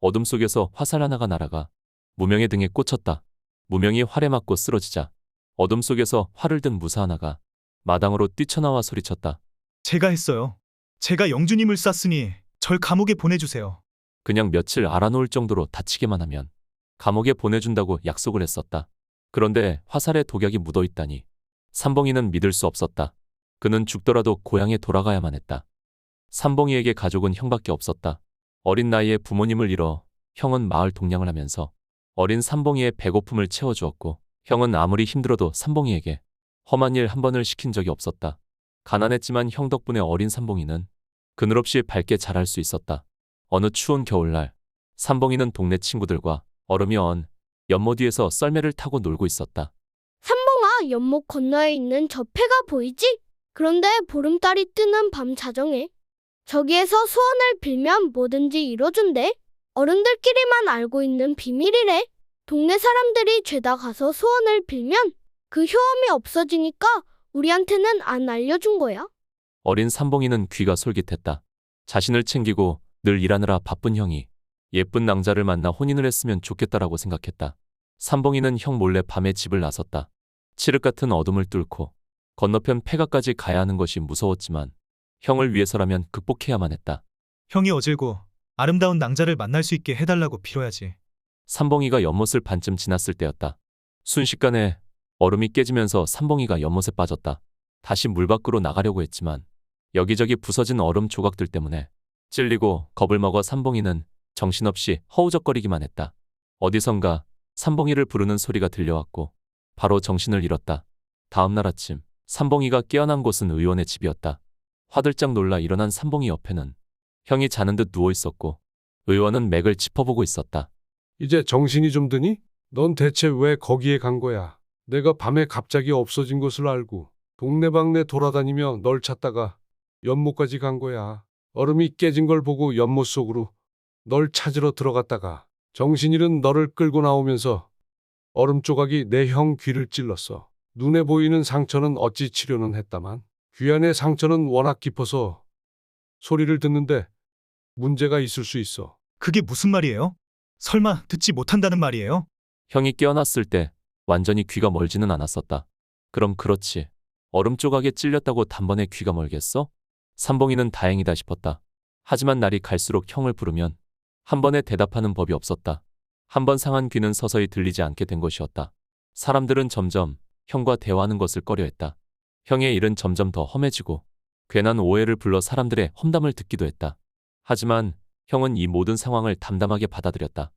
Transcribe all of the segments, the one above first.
어둠 속에서 화살 하나가 날아가 무명의 등에 꽂혔다. 무명이 활에 맞고 쓰러지자 어둠 속에서 활을 든 무사 하나가 마당으로 뛰쳐나와 소리쳤다. 제가 했어요. 제가 영주님을 쐈으니 절 감옥에 보내주세요. 그냥 며칠 알아놓을 정도로 다치게만 하면 감옥에 보내준다고 약속을 했었다. 그런데 화살에 독약이 묻어 있다니 삼봉이는 믿을 수 없었다. 그는 죽더라도 고향에 돌아가야만 했다. 삼봉이에게 가족은 형밖에 없었다. 어린 나이에 부모님을 잃어 형은 마을 동냥을 하면서 어린 삼봉이의 배고픔을 채워주었고 형은 아무리 힘들어도 삼봉이에게 험한 일 한 번을 시킨 적이 없었다. 가난했지만 형 덕분에 어린 삼봉이는 그늘없이 밝게 자랄 수 있었다. 어느 추운 겨울날 삼봉이는 동네 친구들과 얼음이 언 연못 뒤에서 썰매를 타고 놀고 있었다. 삼봉아, 연못 건너에 있는 저 패가 보이지? 그런데 보름달이 뜨는 밤 자정에 저기에서 소원을 빌면 뭐든지 이뤄준대. 어른들끼리만 알고 있는 비밀이래. 동네 사람들이 죄다 가서 소원을 빌면 그 효험이 없어지니까 우리한테는 안 알려준 거야. 어린 삼봉이는 귀가 솔깃했다. 자신을 챙기고 늘 일하느라 바쁜 형이 예쁜 낭자를 만나 혼인을 했으면 좋겠다라고 생각했다. 삼봉이는 형 몰래 밤에 집을 나섰다. 칠흑 같은 어둠을 뚫고 건너편 폐가까지 가야 하는 것이 무서웠지만 형을 위해서라면 극복해야만 했다. 형이 어질고 아름다운 낭자를 만날 수 있게 해달라고 빌어야지. 삼봉이가 연못을 반쯤 지났을 때였다. 순식간에 얼음이 깨지면서 삼봉이가 연못에 빠졌다. 다시 물 밖으로 나가려고 했지만 여기저기 부서진 얼음 조각들 때문에 찔리고 겁을 먹어 삼봉이는 정신없이 허우적거리기만 했다. 어디선가 삼봉이를 부르는 소리가 들려왔고 바로 정신을 잃었다. 다음 날 아침 삼봉이가 깨어난 곳은 의원의 집이었다. 화들짝 놀라 일어난 삼봉이 옆에는 형이 자는 듯 누워 있었고 의원은 맥을 짚어보고 있었다. 이제 정신이 좀 드니? 넌 대체 왜 거기에 간 거야? 내가 밤에 갑자기 없어진 것을 알고 동네방네 돌아다니며 널 찾다가 연못까지 간 거야. 얼음이 깨진 걸 보고 연못 속으로 널 찾으러 들어갔다가 정신 잃은 너를 끌고 나오면서 얼음 조각이 내 형 귀를 찔렀어. 눈에 보이는 상처는 어찌 치료는 했다만 귀 안의 상처는 워낙 깊어서 소리를 듣는데 문제가 있을 수 있어. 그게 무슨 말이에요? 설마 듣지 못한다는 말이에요? 형이 깨어났을 때 완전히 귀가 멀지는 않았었다. 그럼 그렇지. 얼음 조각에 찔렸다고 단번에 귀가 멀겠어? 삼봉이는 다행이다 싶었다. 하지만 날이 갈수록 형을 부르면 한 번에 대답하는 법이 없었다. 한 번 상한 귀는 서서히 들리지 않게 된 것이었다. 사람들은 점점 형과 대화하는 것을 꺼려했다. 형의 일은 점점 더 험해지고 괜한 오해를 불러 사람들의 험담을 듣기도 했다. 하지만 형은 이 모든 상황을 담담하게 받아들였다.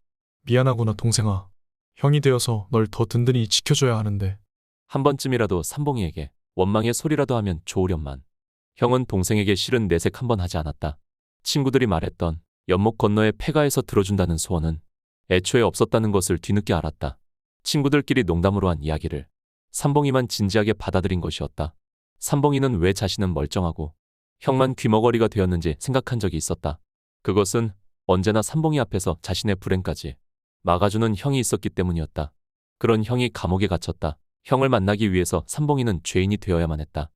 미안하구나 동생아. 형이 되어서 널 더 든든히 지켜줘야 하는데 한 번쯤이라도 삼봉이에게 원망의 소리라도 하면 좋으련만. 형은 동생에게 실은 내색 한 번 하지 않았다. 친구들이 말했던 연못 건너의 폐가에서 들어준다는 소원은 애초에 없었다는 것을 뒤늦게 알았다. 친구들끼리 농담으로 한 이야기를 삼봉이만 진지하게 받아들인 것이었다. 삼봉이는 왜 자신은 멀쩡하고 형만 귀머거리가 되었는지 생각한 적이 있었다. 그것은 언제나 삼봉이 앞에서 자신의 불행까지 막아주는 형이 있었기 때문이었다. 그런 형이 감옥에 갇혔다. 형을 만나기 위해서 삼봉이는 죄인이 되어야만 했다.